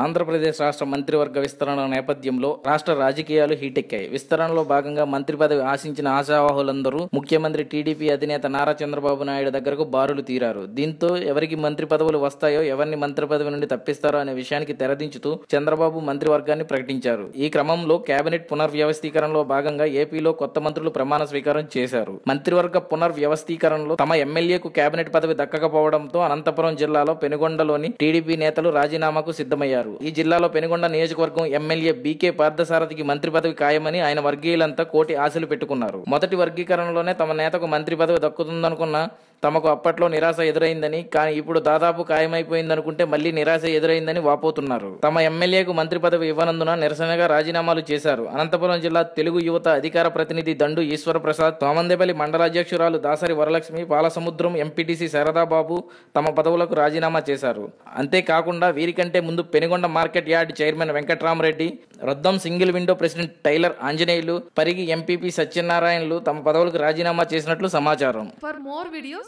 ఆంధ్రప్రదేశ్ రాష్ట్ర మంత్రివర్గ విస్తరణ నేపథ్యంలో రాష్ట్ర రాజకీయాలు హీటెక్కాయి. విస్తరణలో భాగంగా మంత్రి పదవి ఆశించిన ఆశావాహులందరూ ముఖ్యమంత్రి టీడీపీ అధినేత నారా చంద్రబాబు నాయుడు దగ్గరకు బారులు తీరారు. దీంతో ఎవరికి మంత్రి పదవులు వస్తాయో ఎవరిని మంత్రి పదవి నుండి తప్పిస్తారో అనే విషయానికి తెరదించుతూ చంద్రబాబు మంత్రివర్గాన్ని ప్రకటించారు. ఈ క్రమంలో కేబినెట్ పునర్వ్యవస్థీకరణలో భాగంగా ఏపీలో కొత్త మంత్రులు ప్రమాణ స్వీకారం చేశారు. మంత్రివర్గ పునర్వ్యవస్థీకరణలో తమ ఎమ్మెల్యేకు కేబినెట్ పదవి దక్కకపోవడంతో అనంతపురం జిల్లాలో పెనుగొండలోని టీడీపీ నేతలు రాజీనామాకు సిద్ధమయ్యారు. ఈ జిల్లాలో పెనుగొండ నియోజకవర్గం ఎమ్మెల్యే బీకే పార్థసారథికి మంత్రి పదవి ఖాయమని ఆయన వర్గీయులంతా కోటి ఆశలు పెట్టుకున్నారు. మొదటి వర్గీకరణలోనే తమ నేతకు మంత్రి పదవి దక్కుతుందనుకున్న తమకు అప్పట్లో నిరాశ ఎదురైందని కానీ ఇప్పుడు దాదాపు ఖాయమైపోయిందనుకుంటే మళ్ళీ నిరాశ ఎదురైందని వాపోతున్నారు. తమ ఎమ్మెల్యేకు మంత్రి పదవి ఇవ్వనందున నిరసనగా రాజీనామాలు చేశారు. అనంతపురం జిల్లా తెలుగు యువత అధికార ప్రతినిధి దండు ఈశ్వర ప్రసాద్ తోమందేపల్లి మండలాధ్యక్షురాలు దాసరి వరలక్ష్మి పాలసముద్రం ఎంపీటీసీ శారదాబాబు తమ పదవులకు రాజీనామా చేశారు. అంతేకాకుండా వీరికంటే ముందు Penugonda market yard chairman Venkatramareddy రద్దం single window president tailor Anjaneyulu Parigi M P P సత్యనారాయణలు తమ పదవులకు రాజీనామా చేసినట్లు సమాచారం. For more videos